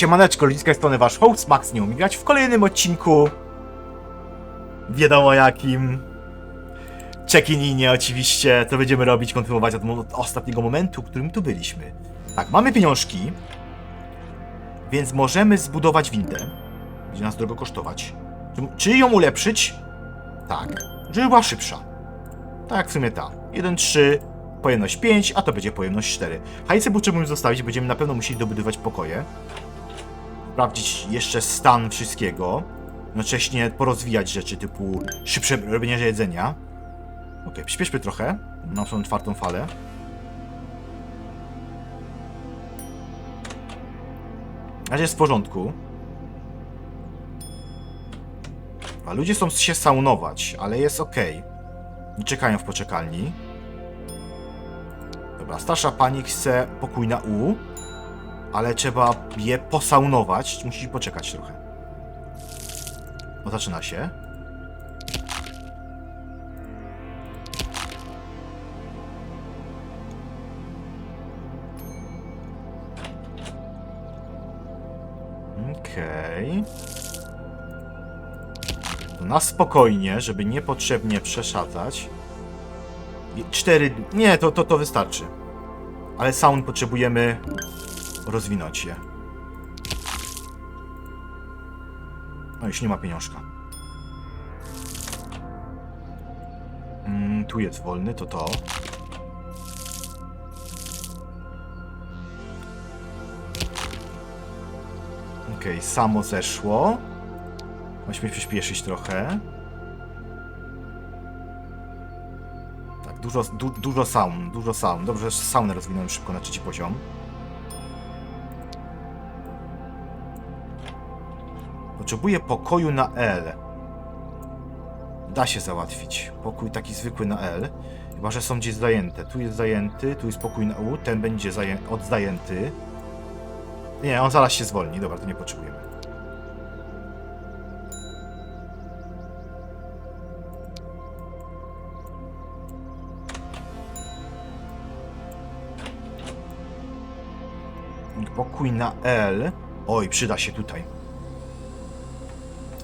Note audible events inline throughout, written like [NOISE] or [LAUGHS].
Siemaneczko, ludziska strony wasz host Max nie umie grać w kolejnym odcinku wiadomo jakim check-ininie oczywiście, to będziemy robić, kontynuować od, od ostatniego momentu, w którym tu byliśmy. Tak, mamy pieniążki, więc możemy zbudować windę. Będzie nas drogo kosztować. Czy, ją ulepszyć? Tak, żeby była szybsza. Tak w sumie ta. 1,3, pojemność 5, a to będzie pojemność 4. Hajce potrzebujemy zostawić, będziemy na pewno musieli dobudować pokoje. Sprawdzić jeszcze stan wszystkiego. Jednocześnie porozwijać rzeczy typu szybsze robienie jedzenia. Okej, przyspieszmy trochę. Mam tą czwartą falę. Razie jest w porządku. A ludzie chcą się saunować, ale jest ok. Nie czekają w poczekalni. Dobra, starsza pani chce pokój na U, ale trzeba je posaunować. Musi poczekać trochę. O, zaczyna się. Okej. To Na spokojnie, żeby niepotrzebnie przeszadzać. I Cztery... Nie, to, to, to wystarczy. Ale sound potrzebujemy rozwinąć je. No już nie ma pieniążka. Mm, tu jest wolny, to to. Okej, samo zeszło. Musimy przyspieszyć trochę. Tak, dużo, du, dużo saun, dużo saun. Dobrze, że saunę rozwinąłem szybko na trzeci poziom. Potrzebuję pokoju na L. Da się załatwić. Pokój taki zwykły na L. Chyba, że są gdzieś zajęte. Tu jest zajęty, tu jest pokój na U, ten będzie zaję odzajęty. Nie, on zaraz się zwolni. Dobra, to nie potrzebujemy. Pokój na L. Oj, przyda się tutaj.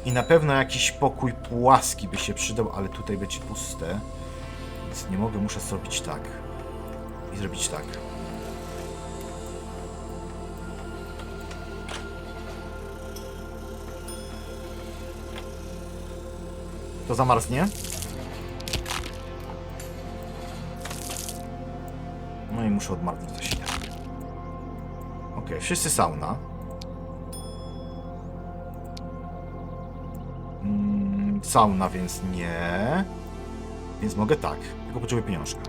I na pewno jakiś pokój płaski by się przydał, ale tutaj będzie puste. Więc nie mogę, muszę zrobić tak. I zrobić tak. To zamarznie. No i muszę odmarznąć coś. Okej, wszyscy sauna. Sauna, więc nie. Więc mogę tak. Tylko potrzebuję pieniążka.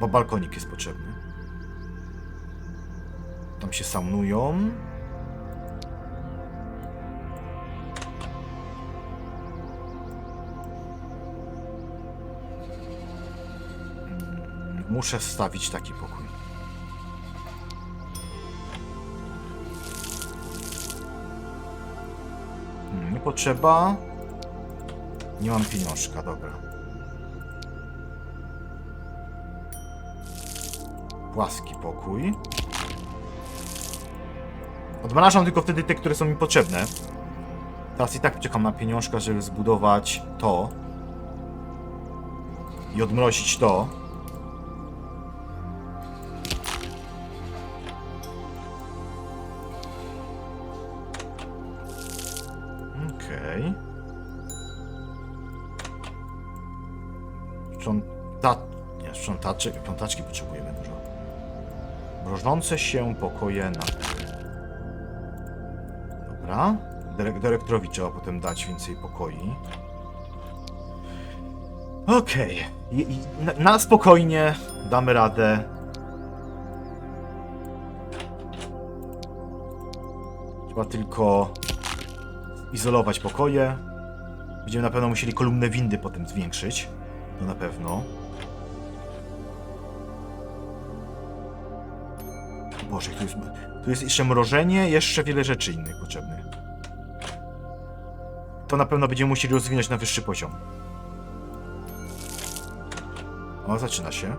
Bo balkonik jest potrzebny. Tam się saunują. Muszę wstawić taki pokój. Potrzeba. Nie mam pieniążka, dobra. Płaski pokój. Odmrażam tylko wtedy te, które są mi potrzebne. Teraz i tak czekam na pieniążka, żeby zbudować to. I odmrozić to. Nie, sprzątaczy... sprzątaczki potrzebujemy dużo. Mrożące się pokoje na... Dobra. Dyrek dyrektorowi trzeba potem dać więcej pokoi. Okej. I Na, na spokojnie damy radę. Trzeba tylko izolować pokoje. Będziemy na pewno musieli kolumnę windy potem zwiększyć. To na pewno. Boże, tu jest, tu jest jeszcze mrożenie, jeszcze wiele rzeczy innych potrzebnych. To na pewno będziemy musieli rozwinąć na wyższy poziom. O, zaczyna się.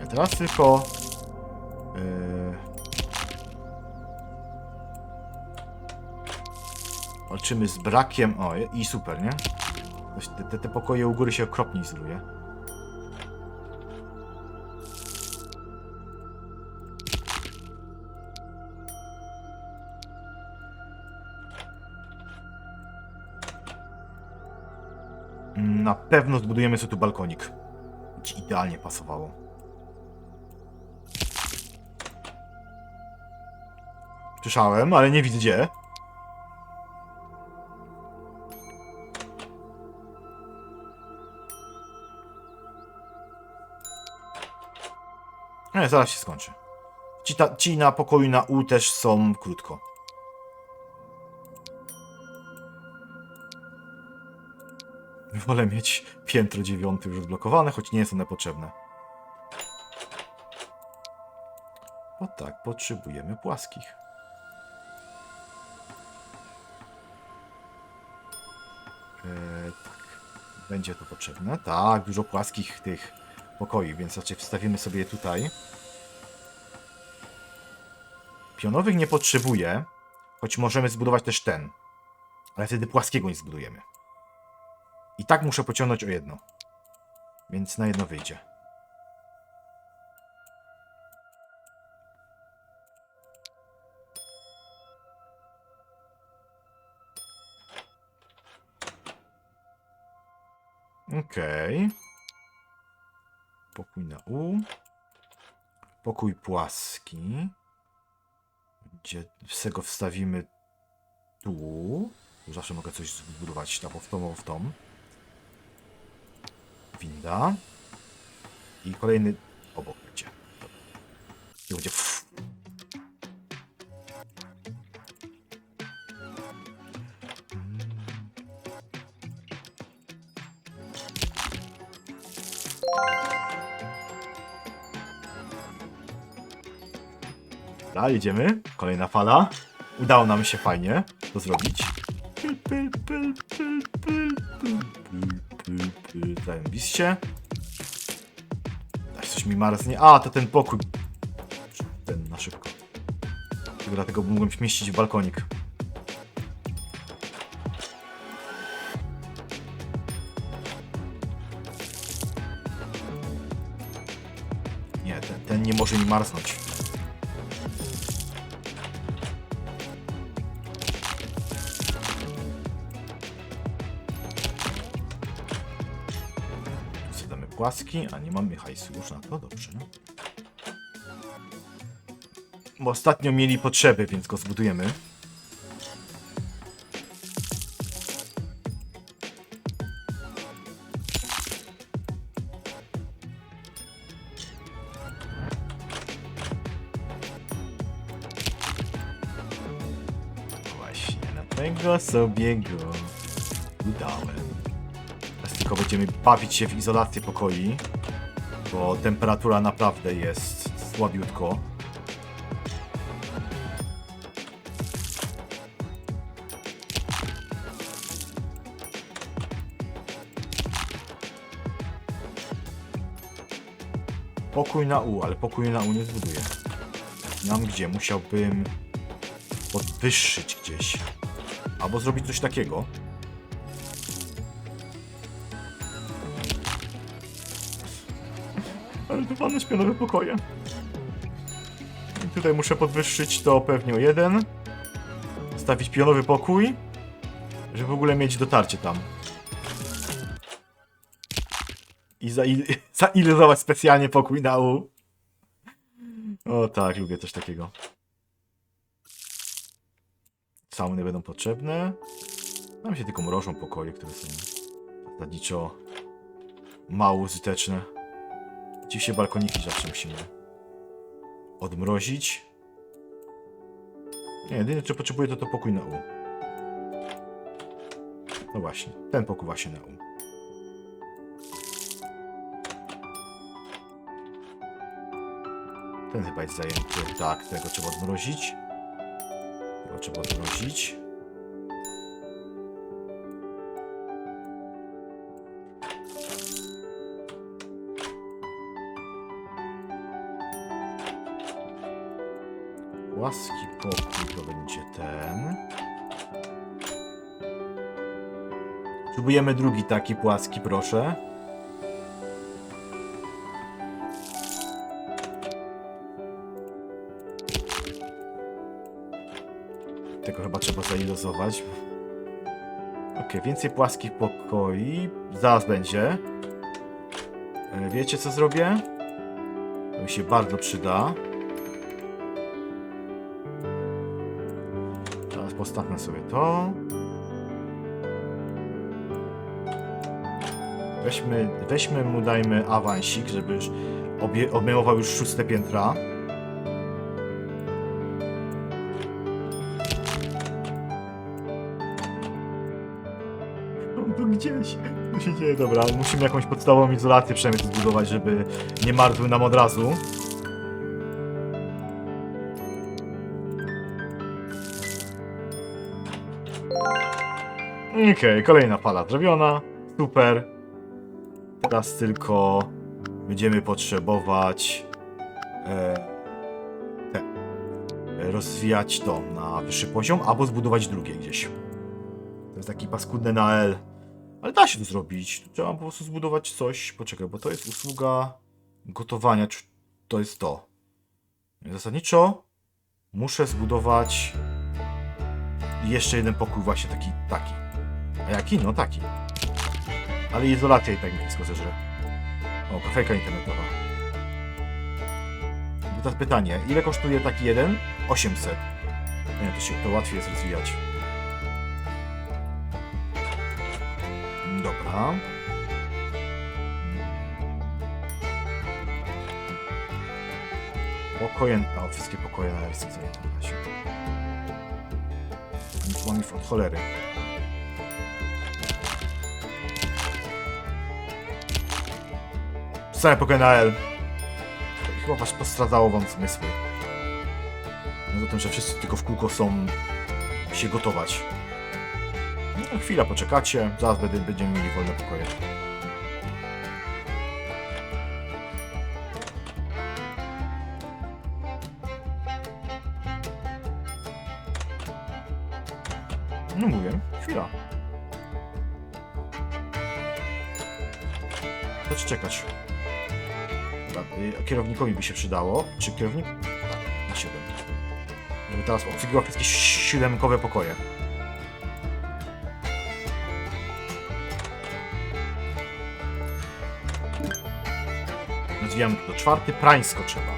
Ja teraz tylko... Y, walczymy z brakiem... O, i super, nie? Te, te, te pokoje u góry się okropnie izoluje. Na pewno zbudujemy sobie tu balkonik. Ci idealnie pasowało. Słyszałem, ale nie widzę gdzie. Nie, zaraz się skończy. Ci, ta, ci na pokoju na U też są krótko. Wolę mieć piętro dziewiąte już odblokowane, choć nie są one potrzebne. Bo tak, potrzebujemy płaskich. Eee, tak. Będzie to potrzebne. Tak, dużo płaskich tych pokoi, więc raczej wstawimy sobie je tutaj. Pionowych nie potrzebuję, choć możemy zbudować też ten. Ale wtedy płaskiego nie zbudujemy. I tak muszę pociągnąć o jedno. Więc na jedno wyjdzie. Okej. Pokój na U. Pokój płaski. Gdzie z go wstawimy tu. Zawsze mogę coś zbudować tam w tą, w tą. Winda. I kolejny obok będzie. I będzie. Dobra, jedziemy. Kolejna fala. Udało nam się fajnie to zrobić. Zajebiście. Aż coś mi marznie. A, to ten pokój. Ten na szybko. Dlatego mogłem mieścić w balkonik. Nie, ten, ten nie może mi marznąć. Płaski, a nie mamy hajsu już na to, dobrze. Bo ostatnio mieli potrzeby, więc go zbudujemy. Właśnie, dlatego sobie go udałem. Tylko będziemy bawić się w izolację pokoi, bo temperatura naprawdę jest słabiutko. Pokój na U, ale pokój na U nie zbuduję. Nam gdzie? Musiałbym podwyższyć gdzieś. Albo zrobić coś takiego. Ładne śpionowe pokoje. I tutaj muszę podwyższyć to pewnie o jeden. Stawić pionowy pokój. Żeby w ogóle mieć dotarcie tam. I zail- [LAUGHS] zailuzować specjalnie pokój na U. O tak, lubię coś takiego. Sauny będą potrzebne. Nam się tylko mrożą pokoje, które są zasadniczo mało użyteczne. Dziś się balkoniki zawsze musimy odmrozić. Nie, jedyne co potrzebuję to to pokój na U. No właśnie, ten pokój właśnie na U. Ten chyba jest zajęty. Tak, tego trzeba odmrozić. Tego trzeba odmrozić. Płaski pokój to będzie ten. Próbujemy drugi taki płaski, proszę. Tego chyba trzeba zailozować. Ok, więcej płaskich pokoi. Zaraz będzie. E, Wiecie co zrobię? To mi się bardzo przyda. Postawmy sobie to. Weźmy, weźmy mu, dajmy awansik, żeby już obie, obejmował już szóste piętra. On tu gdzieś. Tu się dzieje, dobra. Musimy jakąś podstawową izolację przynajmniej zbudować, żeby nie martwił nam od razu. Okej, kolejna fala zrobiona. Super. Teraz tylko będziemy potrzebować e, te, rozwijać to na wyższy poziom, albo zbudować drugie gdzieś. To jest taki paskudny na L. Ale da się to zrobić. Trzeba po prostu zbudować coś. Poczekaj, bo to jest usługa gotowania. To jest to? Zasadniczo muszę zbudować jeszcze jeden pokój właśnie taki, taki. A jaki? No taki. Ale izolacja i tak mi wszystko zeżre. O, kafejka internetowa. I teraz pytanie, ile kosztuje taki jeden? 800. Nie, to się to łatwiej jest rozwijać. Dobra. Pokoje... O, wszystkie pokoje na RC zajęte. Nic mam od cholery. Całe pokoje na L. Chyba was postradzało wam zmysły. No tym, że wszyscy tylko w kółko są się gotować. No, chwila, poczekacie. Zaraz będziemy mieli wolne pokoje. No mówię, chwila. Chodź czekać. Y, Kierownikowi by się przydało. Czy kierownik? Tak, na 7. Żeby teraz obsługiwał wszystkie siódemkowe pokoje. Rozwijamy to do czwarty. Prańsko trzeba.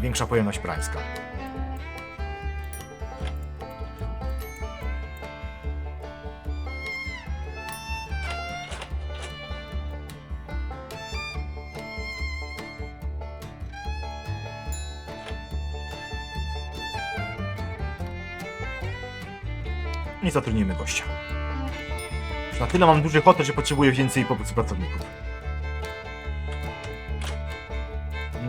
Większa pojemność prańska. Zatrudnimy gościa. Na tyle mam duży hotel, że potrzebuję więcej po prostu pracowników.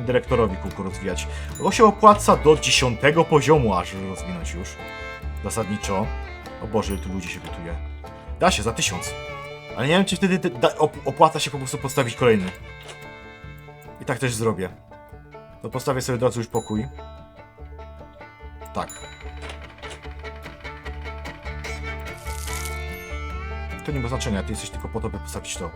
Dyrektorowi kółko rozwijać. Bo się opłaca do 10 poziomu aż rozwinąć już. Zasadniczo. O Boże, tu ludzi się gotuje. Da się, za 1000. Ale nie wiem, czy wtedy op, opłaca się po prostu postawić kolejny. I tak też zrobię. To postawię sobie od razu już pokój. Tak. To nie ma znaczenia, ty jesteś tylko po to, by postawić to.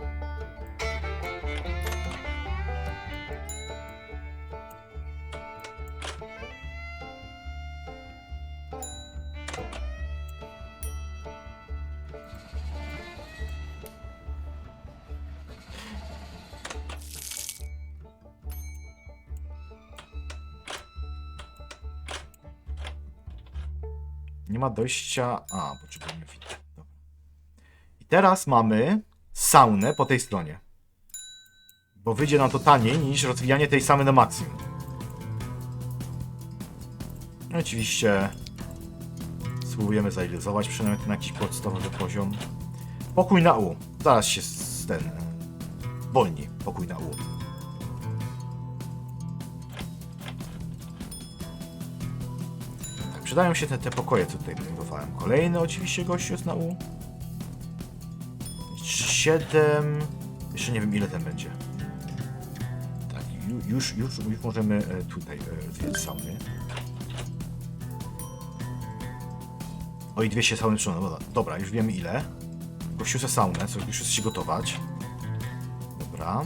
Nie ma dojścia. A. I teraz mamy saunę po tej stronie. Bo wyjdzie nam to taniej niż rozwijanie tej samej na maksimum. No oczywiście spróbujemy zailuzować przynajmniej ten jakiś podstawowy poziom. Pokój na U. Zaraz się ten wolni. Pokój na U. Tak, przydają się te, te pokoje, co tutaj budowałem. Kolejny oczywiście gościu jest na U. 7. Jeszcze nie wiem ile ten będzie. Tak, już, już, już możemy e, tutaj e, zwiedzić sauny. O i 200 sauny przyjmą. Dobra, już wiemy ile. Kościół se saunę, co już się gotować. Dobra.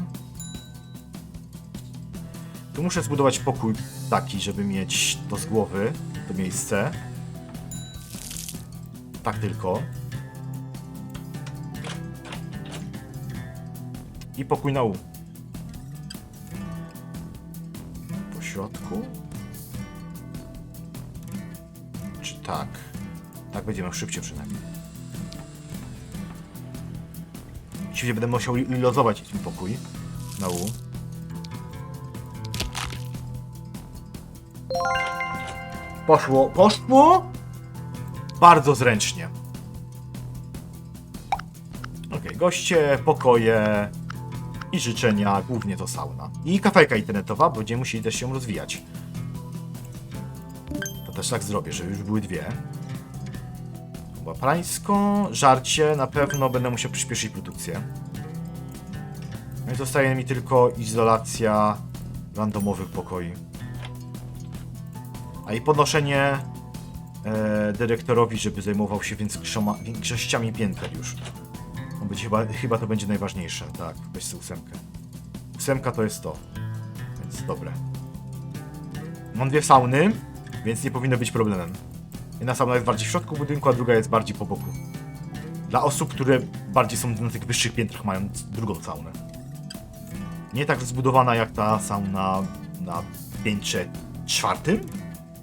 Tu muszę zbudować pokój taki, żeby mieć to z głowy, to miejsce. Tak tylko. I pokój na U. Po środku? Czy tak? Tak będziemy szybciej przynajmniej. Oczywiście będę musiał lilozować ten pokój na U. Poszło, poszło! Bardzo zręcznie. Okej, goście, pokoje i życzenia, głównie to sauna. I kafejka internetowa, bo będziemy musieli też się rozwijać. To też tak zrobię, żeby już były dwie. Chyba prańsko, żarcie, na pewno będę musiał przyspieszyć produkcję. No i zostaje mi tylko izolacja randomowych pokoi. A i podnoszenie e, dyrektorowi, żeby zajmował się większościami pięter już. Być, chyba, chyba to będzie najważniejsze, tak, weź sobie ósemkę. Ósemka to jest to, więc dobre. Mam dwie sauny, więc nie powinno być problemem. Jedna sauna jest bardziej w środku budynku, a druga jest bardziej po boku. Dla osób, które bardziej są na tych wyższych piętrach, mają drugą saunę. Nie tak zbudowana jak ta sauna na piętrze czwartym,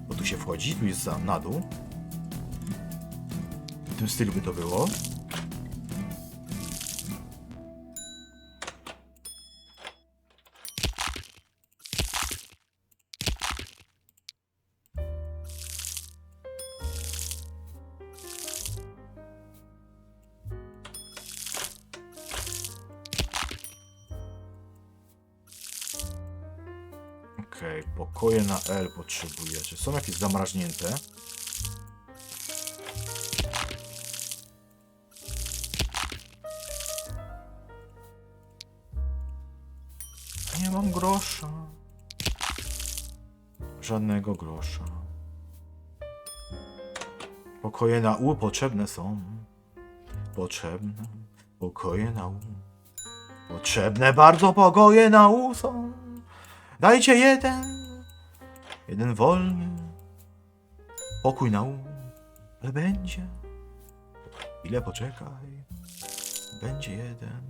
bo tu się wchodzi, tu jest na dół. W tym stylu by to było. L potrzebuję. Czy są jakieś zamrażnięte? Nie mam grosza. Żadnego grosza. Pokoje na U potrzebne są. Potrzebne. Pokoje na U. Potrzebne bardzo pokoje na U są. Dajcie jeden. Jeden wolny. Pokój na U. Ale będzie. Ile poczekaj. Będzie jeden.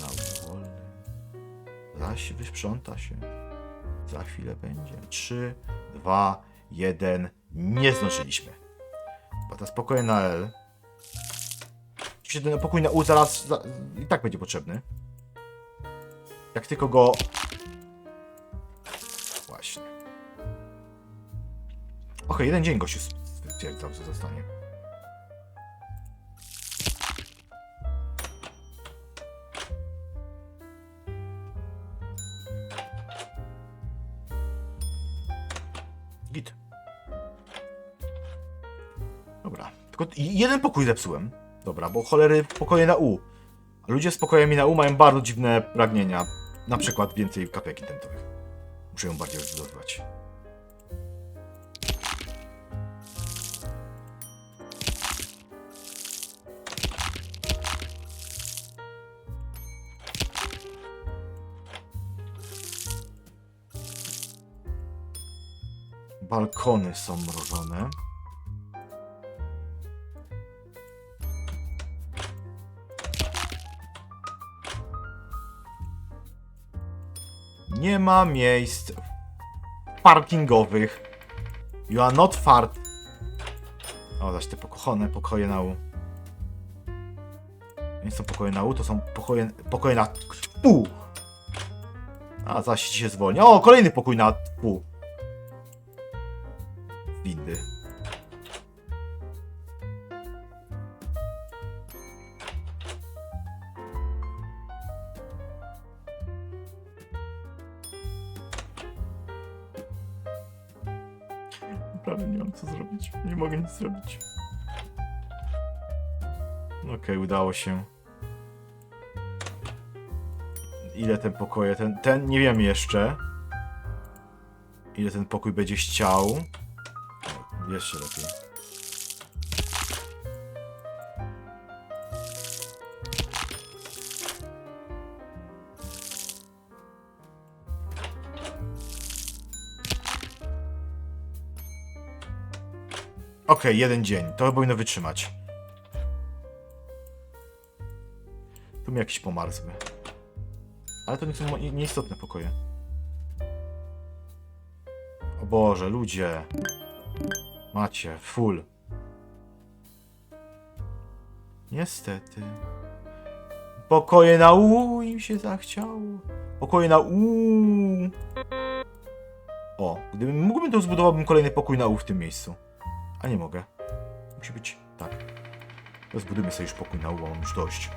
Na U wolny. Zaś wysprząta się. Za chwilę będzie. Trzy, dwa, jeden. Nie zdążyliśmy. Bo to spokoje na L. Oczywiście ten pokój na U zaraz za, i tak będzie potrzebny. Jak tylko go Okej, jeden dzień gościu stwierdzał, że zostanie. Git. Dobra. Tylko jeden pokój zepsułem. Dobra, bo cholery pokoje na U. Ludzie z pokojami na U mają bardzo dziwne pragnienia. Na przykład więcej kafek intentowych. Muszę ją bardziej rozbudowywać. Balkony są mrożone. Nie ma miejsc parkingowych. You are not fart. O, zaś te pokochane pokoje na U. Nie są pokoje na U, to są pokoje, pokoje na pół. A, zaś się zwolni. O, kolejny pokój na pół. Naprawdę nie mam co zrobić. Nie mogę nic zrobić. Okej, udało się. Ile ten pokoje? Ten, ten nie wiem jeszcze. Ile ten pokój będzie chciał. Jeszcze lepiej. Okej, jeden dzień. To powinno wytrzymać. Tu mi jakiś pomarzły. Ale to nie są nieistotne pokoje. O Boże, ludzie. Macie, full. Niestety. Pokoje na U im się zachciało. Pokoje na U. O, gdybym mógłbym to zbudowałbym kolejny pokój na U w tym miejscu. A nie mogę. Musi być tak. To zbudujmy sobie już pokój na U, bo mam już dość.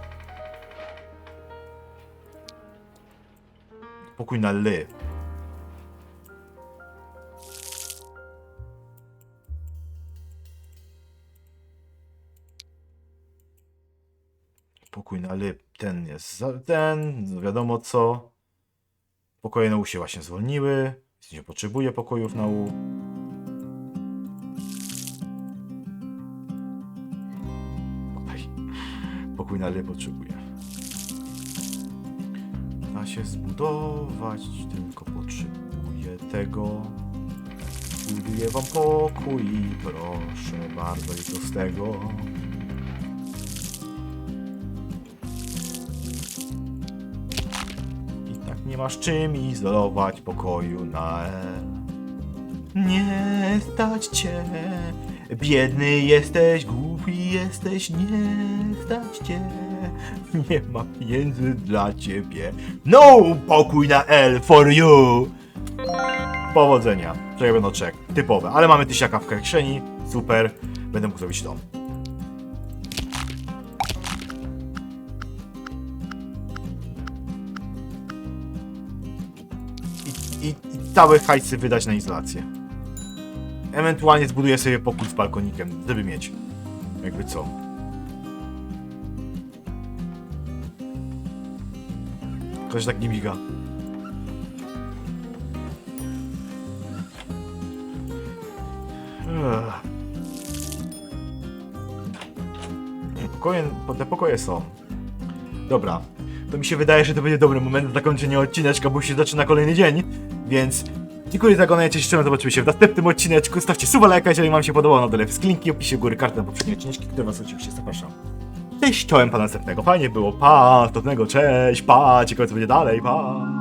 Pokój na Ly. Pokój na Ly. Ten jest ten, wiadomo co. Pokoje na U się właśnie zwolniły. Nie potrzebuję pokojów na U. Ly potrzebuję. Da się zbudować, tylko potrzebuję tego. Buduję wam pokój, proszę bardzo, i co z tego? I tak nie masz czym izolować pokoju na L. Nie stać cię, biedny jesteś, głupi jesteś, nie stać cię. Nie ma pieniędzy dla ciebie. No, pokój na L for you. Powodzenia. Będą czek. Typowe, ale mamy tysiaka w kieszeni. Super. Będę mógł zrobić to. I, i, i hajsy wydać na izolację. Ewentualnie zbuduję sobie pokój z balkonikiem, żeby mieć. Jakby co. Ktoś tak nie miga. Pokoje, te pokoje są. Dobra. To mi się wydaje, że to będzie dobry moment na zakończenie odcineczka, bo się zaczyna kolejny dzień. Więc dziękuję za oglądanie, cześć, zobaczymy się w następnym odcineczku. Stawcie suba, lajka, jeżeli wam się podobało na dole w opisie góry karty na poprzednie odcineczki, które was oczywiście zapraszam. Cześć, czołem pana następnego. Fajnie było, pa, następnego, cześć, pa, ciekawe co będzie dalej, pa.